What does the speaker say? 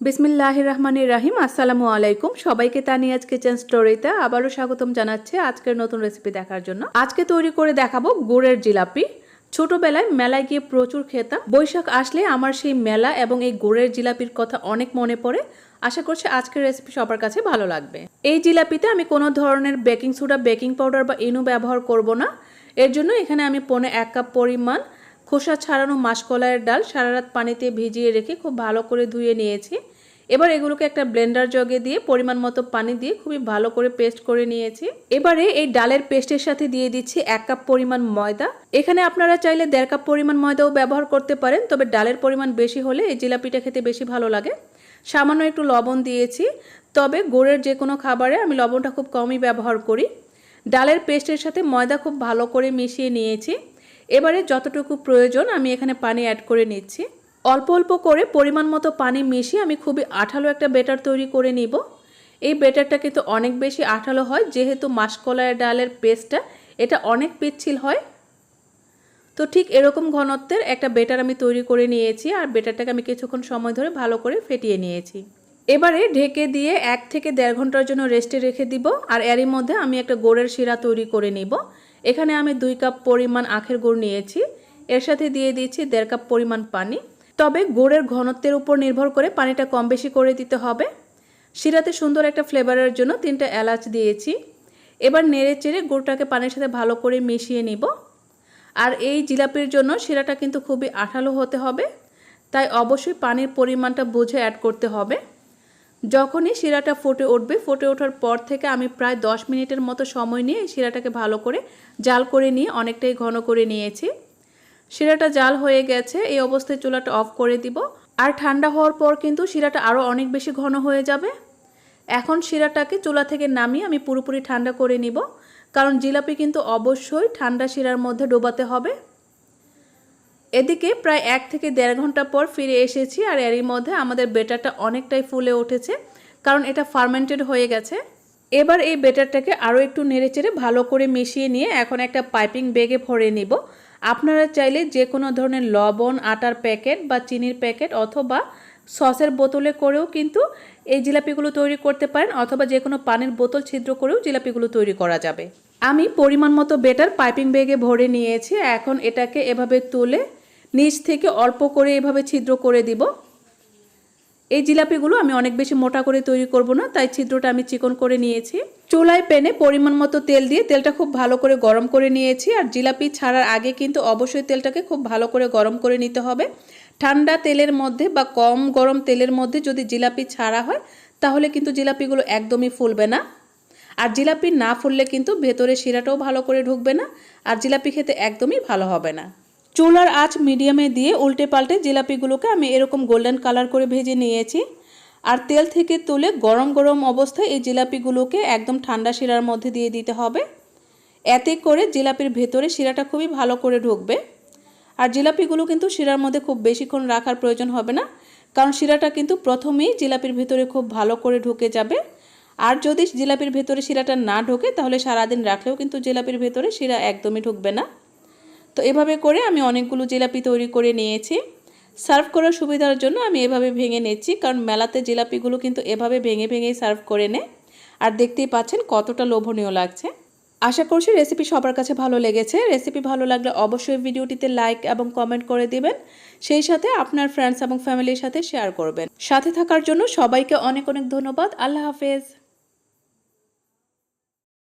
বিসমিল্লাহ রহমানির রাহিম আসসালামু আলাইকুম সবাইকে তানিয়াজ কিচেন স্টোরিতে আবারও স্বাগতম জানাচ্ছি আজকের নতুন রেসিপি দেখার জন্য। আজকে তৈরি করে দেখাবো গুড়ের জিলাপি। ছোটবেলায় মেলায় গিয়ে প্রচুর খেতাম। বৈশাখ আসলে আমার সেই মেলা এবং এই গুড়ের জিলাপির কথা অনেক মনে পড়ে। আশা করছি আজকের রেসিপি সবার কাছে ভালো লাগবে। এই জিলাপিতে আমি কোনো ধরনের বেকিং সোডা, বেকিং পাউডার বা ইনু ব্যবহার করব না। এর জন্য এখানে আমি পনে এক কাপ পরিমাণ খোসা ছাড়ানো মাসকলাইয়ের ডাল সারা রাত পানিতে ভিজিয়ে রেখে খুব ভালো করে ধুয়ে নিয়েছি। এবার এগুলোকে একটা ব্লেন্ডার জগে দিয়ে পরিমাণ মতো পানি দিয়ে খুবই ভালো করে পেস্ট করে নিয়েছি। এবারে এই ডালের পেস্টের সাথে দিয়ে দিচ্ছি এক কাপ পরিমাণ ময়দা। এখানে আপনারা চাইলে দেড় কাপ পরিমাণ ময়দাও ব্যবহার করতে পারেন, তবে ডালের পরিমাণ বেশি হলে এই জিলাপিটা খেতে বেশি ভালো লাগে। সামান্য একটু লবণ দিয়েছি, তবে গুড়ের যে কোনো খাবারে আমি লবণটা খুব কমই ব্যবহার করি। ডালের পেস্টের সাথে ময়দা খুব ভালো করে মিশিয়ে নিয়েছি। এবারে যতটুকু প্রয়োজন আমি এখানে পানি অ্যাড করে নিচ্ছি। অল্প অল্প করে পরিমাণ মতো পানি মিশিয়ে আমি খুবই আঠালো একটা বেটার তৈরি করে নিব। এই বেটারটা কিন্তু অনেক বেশি আঠালো হয়, যেহেতু মাসকলাইয়ের ডালের পেস্টটা এটা অনেক পিচ্ছিল হয়। তো ঠিক এরকম ঘনত্বের একটা বেটার আমি তৈরি করে নিয়েছি আর বেটারটাকে আমি কিছুক্ষণ সময় ধরে ভালো করে ফেটিয়ে নিয়েছি। এবারে ঢেকে দিয়ে এক থেকে দেড় ঘণ্টার জন্য রেস্টে রেখে দিব আর এরই মধ্যে আমি একটা গোড়ের শিরা তৈরি করে নিব। এখানে আমি দুই কাপ পরিমাণ আখের গুড় নিয়েছি। এর সাথে দিয়ে দিয়েছি দেড় কাপ পরিমাণ পানি। তবে গুড়ের ঘনত্বের উপর নির্ভর করে পানিটা কম বেশি করে দিতে হবে। শিরাতে সুন্দর একটা ফ্লেভারের জন্য তিনটা এলাচ দিয়েছি। এবার নেড়ে চেড়ে গুড়টাকে পানির সাথে ভালো করে মিশিয়ে নিব। আর এই জিলাপির জন্য শিরাটা কিন্তু খুবই আঠালো হতে হবে। তাই অবশ্যই পানির পরিমাণটা বুঝে অ্যাড করতে হবে। যখনই শিরাটা ফুটে উঠবে, ফুটে ওঠার পর থেকে আমি প্রায় দশ মিনিটের মতো সময় নিয়ে শিরাটাকে ভালো করে জাল করে নিয়ে অনেকটাই ঘন করে নিয়েছি। শিরাটা জাল হয়ে গেছে, এই অবস্থায় চুলাটা অফ করে দিব। আর ঠান্ডা হওয়ার পর কিন্তু শিরাটা আরও অনেক বেশি ঘন হয়ে যাবে। এখন শিরাটাকে চুলা থেকে নামিয়ে আমি পুরোপুরি ঠান্ডা করে নিব। কারণ জিলাপি কিন্তু অবশ্যই ঠান্ডা শিরার মধ্যে ডোবাতে হবে। এদিকে প্রায় এক থেকে দেড় ঘণ্টা পর ফিরে এসেছি আর এরই মধ্যে আমাদের বেটারটা অনেকটাই ফুলে উঠেছে, কারণ এটা ফার্মেন্টেড হয়ে গেছে। এবার এই বেটারটাকে আরও একটু নেড়েচেড়ে ভালো করে মিশিয়ে নিয়ে এখন একটা পাইপিং বেগে ভরে নিব। আপনারা চাইলে যে কোনো ধরনের লবণ, আটার প্যাকেট বা চিনির প্যাকেট অথবা সসের বোতলে করেও কিন্তু এই জিলাপিগুলো তৈরি করতে পারেন অথবা যে কোনো পানির বোতল ছিদ্র করেও জিলাপিগুলো তৈরি করা যাবে। আমি পরিমাণ মতো বেটার পাইপিং বেগে ভরে নিয়েছি, এখন এটাকে এভাবে তুলে নিচ থেকে অল্প করে এভাবে ছিদ্র করে দিব। এই জিলাপিগুলো আমি অনেক বেশি মোটা করে তৈরি করব না, তাই ছিদ্রটা আমি চিকন করে নিয়েছি। চুলায় প্যানে পরিমাণ মতো তেল দিয়ে তেলটা খুব ভালো করে গরম করে নিয়েছি, আর জিলাপি ছাড়ার আগে কিন্তু অবশ্যই তেলটাকে খুব ভালো করে গরম করে নিতে হবে। ঠান্ডা তেলের মধ্যে বা কম গরম তেলের মধ্যে যদি জিলাপি ছাড়া হয়, তাহলে কিন্তু জিলাপিগুলো একদমই ফুলবে না। আর জিলাপি না ফুললে কিন্তু ভেতরে শিরাটাও ভালো করে ঢুকবে না, আর জিলাপি খেতে একদমই ভালো হবে না। চুলার আঁচ মিডিয়ামে দিয়ে উল্টে পাল্টে জিলাপিগুলোকে আমি এরকম গোল্ডেন কালার করে ভেজে নিয়েছি। আর তেল থেকে তুলে গরম গরম অবস্থায় এই জিলাপিগুলোকে একদম ঠান্ডা শিরার মধ্যে দিয়ে দিতে হবে। এতে করে জিলাপির ভেতরে শিরাটা খুবই ভালো করে ঢুকবে। আর জিলাপিগুলো কিন্তু শিরার মধ্যে খুব বেশিক্ষণ রাখার প্রয়োজন হবে না, কারণ শিরাটা কিন্তু প্রথমেই জিলাপির ভেতরে খুব ভালো করে ঢুকে যাবে। আর যদি জিলাপির ভেতরে শিরাটা না ঢোকে, তাহলে সারাদিন রাখলেও কিন্তু জিলাপির ভেতরে শিরা একদমই ঢুকবে না। তো এভাবে করে আমি অনেকগুলো জিলাপি তৈরি করে নিয়েছি। সার্ভ করার সুবিধার জন্য আমি এভাবে ভেঙে নিচ্ছি, কারণ মেলাতে জিলাপিগুলো কিন্তু এভাবে ভেঙে ভেঙেই সার্ভ করে নেয় আর দেখতেই পাচ্ছেন কতটা লোভনীয় লাগছে। আশা করছি রেসিপি সবার কাছে ভালো লেগেছে। রেসিপি ভালো লাগলে অবশ্যই ভিডিওটিতে লাইক এবং কমেন্ট করে দিবেন। সেই সাথে আপনার ফ্রেন্ডস এবং ফ্যামিলির সাথে শেয়ার করবেন। সাথে থাকার জন্য সবাইকে অনেক অনেক ধন্যবাদ। আল্লাহ হাফেজ।